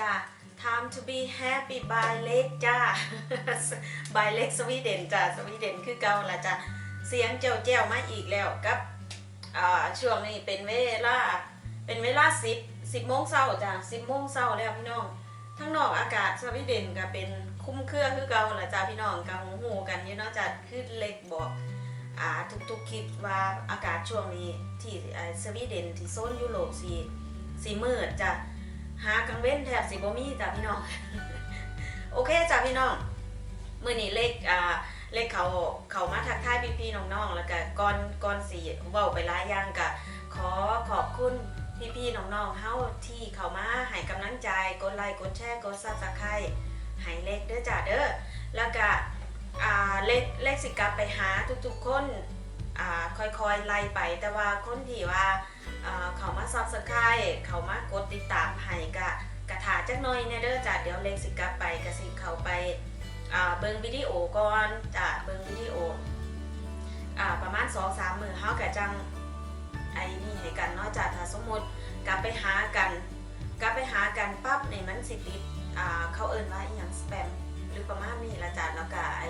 จ้า time to be happy by เล็กจ้า by เล็กสวีเดนจ้าสวีเดนคือเก่าละจ้าเสียงเจ้าแจ้วมาอีกแล้วกับช่วงนี้เป็นเวลาเป็นเวลาสิบสิบโมงเช้าจ้าสิบโมงเช้าแล้วพี่น้องทั้งนอกอากาศสวีเดนก็เป็นคุ้มเครือคือเก่าละจ้าพี่น้องกังหูกันอยู่เนาะจ้าคือเล็กบอกอ่าทุกๆคิดว่าอากาศช่วงนี้ที่สวีเดนที่โซนยุโรปสีสีมืดจ้า หากังเว้นแทบสิบ่มีจ้ะพี่น้อง โอเคจ้ะพี่น้องมื้อนี้เลขอ่าเลขเขาเขามาทักทายพี่ๆน้องๆแล้วก็ก่อนก่อนสิเว้าไปหลายอย่างก็ขอขอบคุณพี่ๆน้องๆเฮาที่เขามาให้กำลังใจกดไลค์กดแชร์กด Subscribe ให้เลขเด้อจ้ะเด้อแล้วก็อ่าเลขเลขสิกลับไปหาทุกๆคน ค่อยๆไล่ไป แต่ว่าคนที่ว่าเขามาซับสไครต์เขามากดติดตามให้กะกะถาจักหน่อยเนี่ยเด้อจ้ะเดี๋ยวเล็กสิกลับไปกระสิเขาไปเบิ่งวิดีโอก่อนจ้ะเบิ่งวิดีโอประมาณ2 3มื้อเฮากะจังไอ้นี่ให้กันเนาะจ้ะถ้าสมมติกลับไปหากันกลับไปหากันปั๊บในมันสิติดเขาเอิ้นว่าอีหยังสแปมหรือประมาณนี้ละจ้ะแล้วก็ไอ้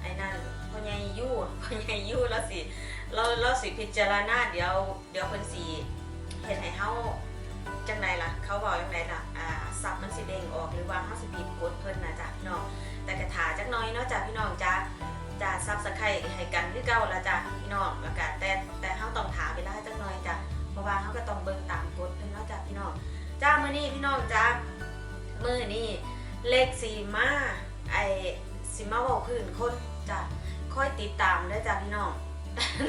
ไอ้นั่นพ่อใหญ่ยู่พ่อใหญ่ยู่แล้วสิเราเราสิพิจารณาเดี๋ยวเดี๋ยวเพิ่นสิเฮ็ดให้เฮาจังไดล่ะ เขาบอกจังไดล่ะอ่าซับมันสิเด้งออกหรือว่าเฮาสิผิดกฎเพิ่นนะจ้ะพี่น้องแต่กระถาจักหน้อยเนาะจ้ะพี่น้องจ้ะจะซับสไครให้กันคือเก่าละจ้ะพี่น้องแล้วก็แต่แต่เฮาต้องถาเวลาจักหน้อยจ้ะเพราะว่าเฮาก็ต้องเบิ่งตามกฎเพิ่นเนาะจ้ะพี่น้องจ้ามื้อนี้พี่น้องจ้ะมื้อนี้เลขสีมาไอสิมาเว้าพื้นคน จ้ะคอยติดตามเด้จ้ะพี่น้อง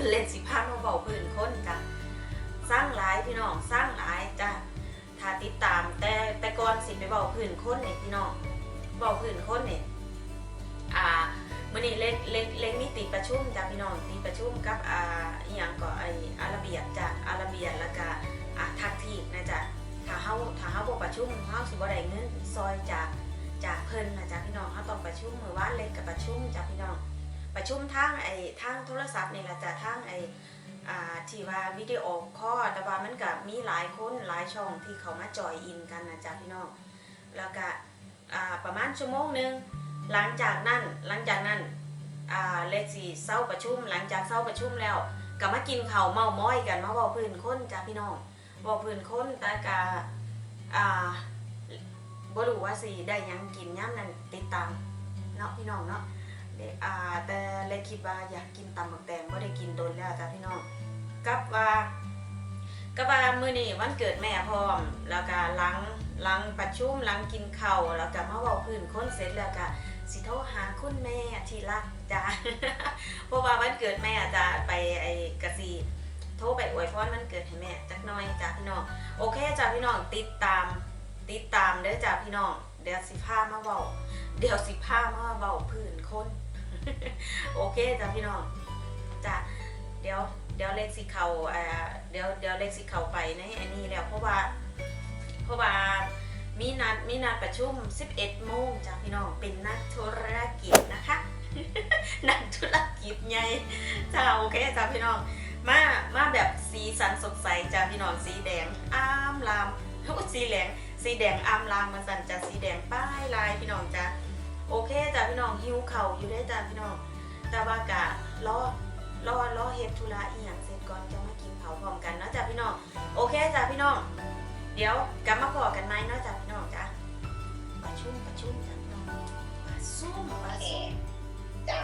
เล่นสิพามาเบาพื้นคนจ้ะสร้างหลายพี่น้องสร้างหลายจ้ะถ้าติดตามแต่แต่ก่อนสิไปเบาพื้นคนเนี่ยพี่น้องเบาพื้นคนเนี่ยอ่ามื่อนี้เล็กเล็กเล็กมีติประชุมจ้ะพี่น้องติประชุมกับอ่าอหย่างก็ไออาราเบียจ้ะอาราเบียแล้วก็อ่าทักทีนะจ้ะถ้าเฮาถ้าเฮาบ่ประชุมเฮาสิบ่ได้เงินซอยจาก จากเพิ่นนะจ้ะพี่น้องเฮาต้องประชุมมือว่านเล็กกับประชุมจ้ะพี่น้อง ประชุมทางไอ้ทางโทรศัพท์นี่แหละจ้ะทางไอ้ที่ว่าวิดีโอคอลแต่ว่ามันก็มีหลายคนหลายช่องที่เขามาจอยอินกันนะจ๊ะพี่น้อง แล้วก็ประมาณชั่วโมงหนึ่งหลังจากนั้นหลังจากนั้นเลขสี่เศร้าประชุม หลังจากเศร้าประชุมแล้วก็มากินข้าวเมาม้อยกันมาเว้าพื้นคนจ้ะพี่น้องเว้าพื้นคนแต่ก็อ่า บ่รู้ว่าสิได้ยังกินย่ำนั้นติดตามเนาะพี่น้องเนาะเดอ่าแต่เลยคิดว่าอยากกินตำบักแตงไม่ได้กินโดนแล้วจ้ะพี่น้องกับว่ากับว่ามื้อนี้วันเกิดแม่พร้อม แล้วก็หลังหลังประชุมหลังกินข้าวแล้วก็มาเว้าพื้นคนเสร็จแล้วก็สิโทรหาคุณแม่ที่รักจ้ะเพราะว่าวันเกิดแม่จะไปไอ้กะสีโทรไปอวยพรวันเกิดให้แม่จักหน่อยจ้ะพี่น้องโอเคจ้ะพี่น้องติดตาม ติดตามเด้อจ้ะพี่น้อง เดี๋ยวสิพามาเว้าเดี๋ยวสิพามาเบาพื้นคน โอเคจ้ะพี่น้องจ้ะเดี๋ยวเดี๋ยวเลขสิเขาเอ่อเดี๋ยวเดี๋ยวเลขสิเขาไปในอันนี้แล้วเพราะว่า เพราะว่ามีนัดมีนัดประชุม 11 โมงจ้ะพี่น้อง เป็นนักธุรกิจนะคะ นักธุรกิจไงจ้าโอเคจ้ะพี่น้อง มา มาแบบสีสันสดใสจ้ะพี่น้อง สีแดง อ้ามลามโอ้สีแดง สีแดงอ้ามลามมาสั่นจ้ะสีแดงป้ายลายพี่น้องจ้ะโอเคจ้ะพี่น้องหิวเข่าอยู่ได้จ้ะพี่น้องแต่ว่ากะรอรอรอเฮ็ดธุระอีหยังเสร็จก่อนจะมากินเผาพร้อมกันเนาะจ้ะพี่น้องโอเคจ้ะพี่น้องเดี๋ยวกลับมาพอกันไหมเนาะจ้ะพี่น้องจ้ะประชุมประชุมจ้ะพี่น้องประชุมประชุมจ้ะ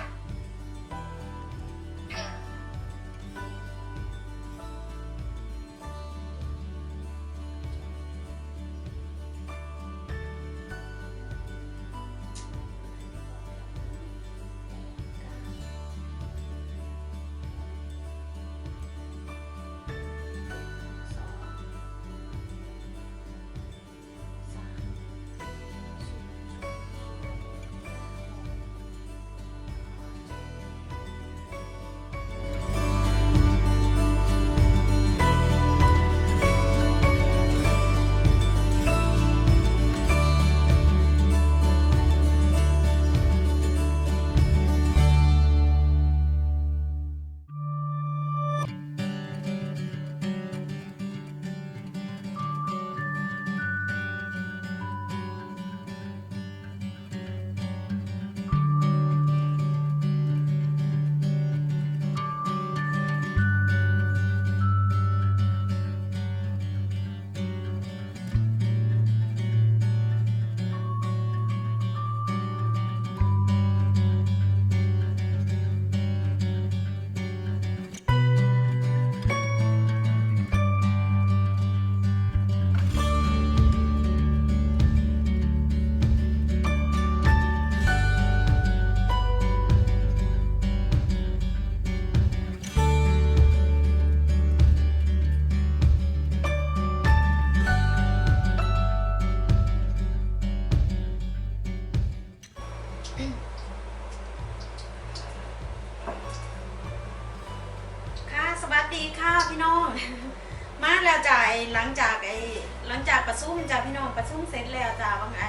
แล้วจ้ะว่าไง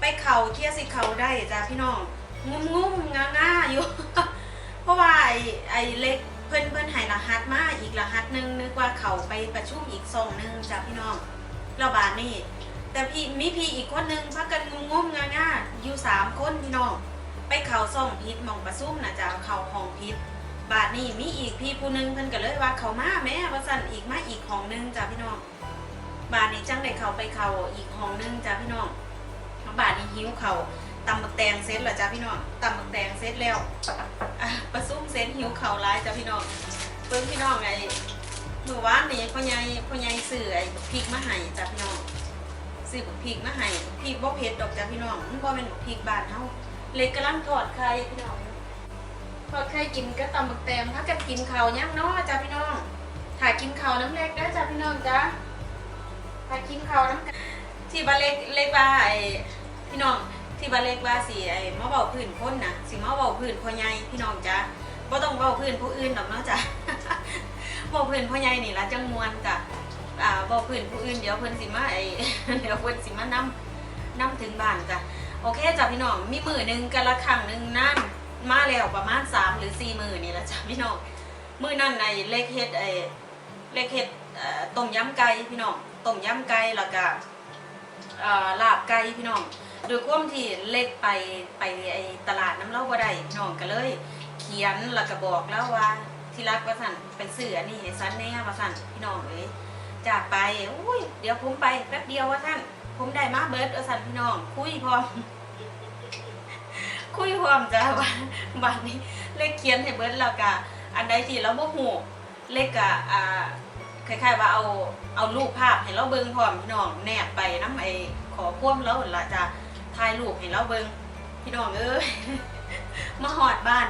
ไปเข่าเที่ยสิเข่าได้จ้ะพี่น้องงุ้มงุ้มงาง่าอยู่ เพราะว่าไอ้ไอ้เล็กเพิ่นเพิ่นให้รหัสมาอีกรหัสหนึงนึกว่าเขาไปประชุมอีกซองหนึงจ้ะพี่น้องเราบานนี่แต่พี่มีพี่อีกคนนึงพักกันงุ้มงุ้มงาง่าอยู่สามคนพี่น้องไปเข่าซ่องพิษมองประชุมนะจ้ะเข่าห้องพิษบาทนี่มีอีกพี่ผู้หนึงเพิ่นก็เลยว่าเขามาแม่ว่าสั่นอีกมาอีกห้องหนึงจ้ะพี่น้อง บาทนี้จังได้เขาไปเขาอีกห้องหนึงจ้ะพี่น้องบาทนี้หิวเขาตำบักแตงเสร็จแล้วจ้ะพี่น้องตำบักแตงเสร็จแล้วประซุ่มเสร็จหิวเขาหลายจ้ะพี่น้องเพิ่งพี่น้องไอ้เมื่อวานนี้พ่อใหญ่พ่อใหญ่ซื้อไอ้พริกมาให้จ้ะพี่น้องซื้อบักพริกมาให้พริกบ่เผ็ดดอกจ้ะพี่น้องมันบ่เป็นบักพริกบ้านเฮาเล็กกำลังทอดไข่พี่น้องพอเคยกินก็ตำบักแตงถ้ากันกินเขาย่างเนาะจ้าพี่น้องถ้ากินเขาน้ำเล็กนะจ้าพี่น้องจ้า ถ้ากินข้าน้ำกันที่บ้านเล็กเล็กว่าไอ้พี่น้องที่บ้านเล็กว่าสิไอ้มาเบาพื้นคนนะสิมาเบาพื้นพ่อใหญ่พี่น้องจ้าบ่ต้องเบาพื้นผู้อื่นดอกเนาะจ้าเบาพื้นพ่อใหญ่นี่ละจังมวนจ้ะอ่าเบาพื้นผู้อื่นเดี๋ยวเพิ่นสิมาไอ้เดี๋ยวเพิ่นสิมานํนํถึงบ้านจ้ะโอเคจ้ะพี่น้องมีมือหนึ่งกันละครั้งหนึ่งนั่นมาแล้วประมาณสามหรือสี่มือนี่แหละจ้ะพี่น้องมือนั่นในเล็กเฮ็ดไอ้เล็กเฮ็ดเอ่อต้มยำไก่พี่น้อง ต้มยำไก่แล้วก็ลาบไก่พี่น้องโดยความที่เล็กไปไปไอ้ตลาดน้ำเล่าบ่ได้พี่น้องก็เลย เขียนแล้วก็บอกแล้วว่าที่รักว่าสั่นไปซื้ออันนี้ให้ซันแน่ว่าสั่นพี่น้องเอ้ยจากไปอุ้ยเดี๋ยวผมไปแป๊บเดียวว่าท่าน ผมได้มาเบิร์ดว่าสั่นพี่น้อง คุยพร้อม คุยความจ้าว่าบัดนี้เลขเขียนให้เบิร์ดแล้วก็อันใดที่เราบ่ฮู้เลขก็อ่า คล้ายๆว่าเอาเอารูปภาพให้เราเบิ่งพร้อมพี่น้องแนบไปนำไอขอควมเราหั่นล่ะจะถ่ายรูปให้เราเบิ่งพี่น้องเอ้ยมาฮอดบ้าน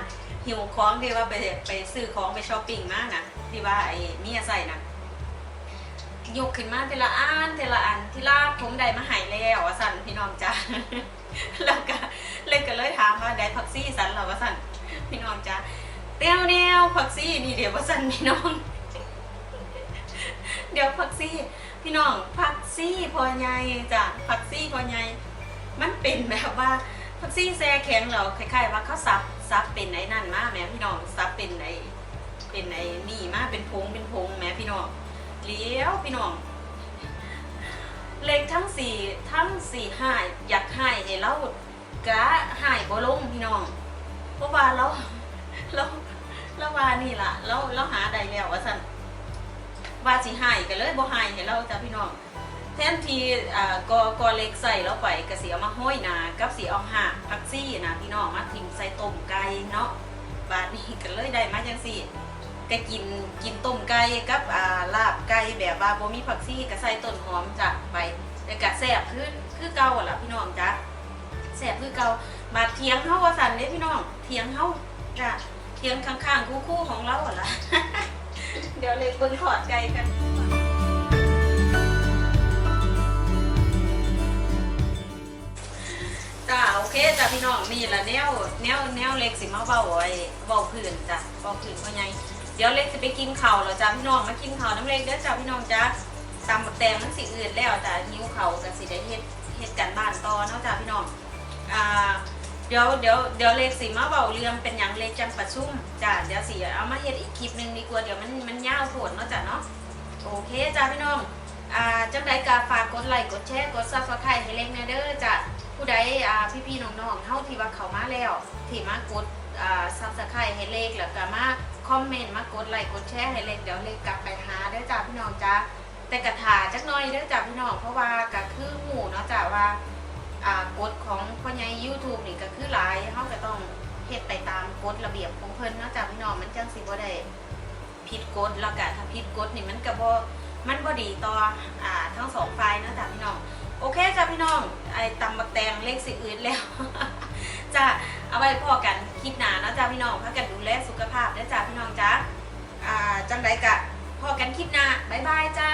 หิวของที่ว่าไปไปซื้อของไปช้อปปิ้งมากนะที่ว่าไอ้เมียใส่น่ะยกขึ้นมาทีละอันทีละอันทีละผมได้มาให้แล้วสั่นพี่น้องจ้าแล้วก็เล่นกันเลยถามว่าได้ผักซี่สั่นเหรอว่าสั่นพี่น้องจ้าเตี้ยวแนวผักซี่นี่เดี๋ยวว่าสั่นพี่น้อง เดี๋ยวผักซี่ พี่น้องผักซี่พอใหญ่จ้ะผักซี่พอใหญ่มันเป็นแบบว่าผักซี่แซ่แข็งเหราคล้ายๆว่าเขาซับซับเป็นไอ้นั่นมาแม่พี่น้องซับเป็นไอ้เป็นไอ้นี่มาเป็นพงเป็นพงแม่พี่น้องเลี้ยวพี่น้องเลขทั้งสี่ทั้งสี่ห้าอยากให้ให้เรากะให้บ่ลงพี่น้องเพราะว่าเราเราเราว่านี่ล่ะเราเราหาได้แล้วว่าซั่น ว่าสิให้ก็เลยบ่ให้ให้เราจ้ะพี่น้อง แทนที่อ่ากอกอเล็กใส่เราไปก็สิเอามาห้อยนากับสิเอาหากผักซี่นะพี่น้องมาทิ่มใส่ต้มไก่เนาะบาดนี้ก็เลยได้มาจังซี่ก็กินกินต้มไก่กับอ่าลาบไก่แบบว่าบ่มีผักซี่ก็ใส่ต้นหอมจ้ะไปแล้วก็แซ่บคือคือเก่าล่ะพี่น้องจ้ะแซ่บคือเก่ามาเถียงเฮาว่าซั่นเด้พี่น้องเถียงเฮาจ้ะเถียงข้างๆคู่ๆของเราล่ะ เดี๋ยวเลยบิ่งทอดไก่กันจ้าโอเคจ้าพี่น้องนี่ละแนวแนวแนวเล็กสิมาเบาไว้เบาพื้นจ้ะเบาพื้นเพราะไงเดี๋ยวเล็กจะไปกินข้าวแล้วจ้าพี่น้องมากินข้าวน้ำเล็กเด้อจ้าพี่น้องจ้าตำบักแตงมันสิอื่นแล้วจ้าหิวเข้ากันสิได้เฮ็ดเฮ็ดกันบ้านต่อเนาะจ้าพี่น้องอ่า ดี๋ยวเดี๋ยวเดี๋ยวเล็กสิมาเบาเรื่องเป็นอย่างเล็กจังประชุมจ้าเดี๋ยวสิเอามาเฮ็ดอีกคลิปหนึ่งดีกว่าเดี๋ยวมันมันยาวโผดเนาะจ้าเนาะโอเคจ้าพี่น้องอ่าจังไดก็ฝากกดไลค์กดแชร์กด Subscribe ให้เล็กแน่เด้อจ้าผู้ใดอ่าพี่ๆน้องๆเฮาที่ว่าเขามาแล้วที่มากดอ่าซับสไครต์ให้เลขแล้วก็มาคอมเมนต์มากดไลค์กดแชร์ให้เลขเดี๋ยวเลขกกลับไปหาเด้อจ้าพี่น้องจ้าแต่กระถาจักน่อยเด้อจ้าพี่น้องเพราะว่าก็คือหมู่เนาะจ้าว่า อ่ากฎของพ่อใหญ่ YouTube นี่ก็คือหลายเฮาก็ต้องเฮ็ดไปตามกฎระเบียบของเพิ่นเนาะจ้าพี่น้องมันจังสิบ่ได้ผิดกฎแล้วก็ถ้าผิดกฎนี่มันก็บ่มันบ่ดีต่ออ่าทั้งสองฝ่ายเนาะจ้าพี่น้องโอเคจ้าพี่น้องไอ้ตำบักแตงเลขสิอื่นแล้วจ้าเอาไว้พอกันคลิปหน้านะจ้าพี่น้องพากันดูแลสุขภาพนะจ้าพี่น้องจ้าอ่าจังไดกะพอกันคลิปหน้าบ๊ายบายจ้า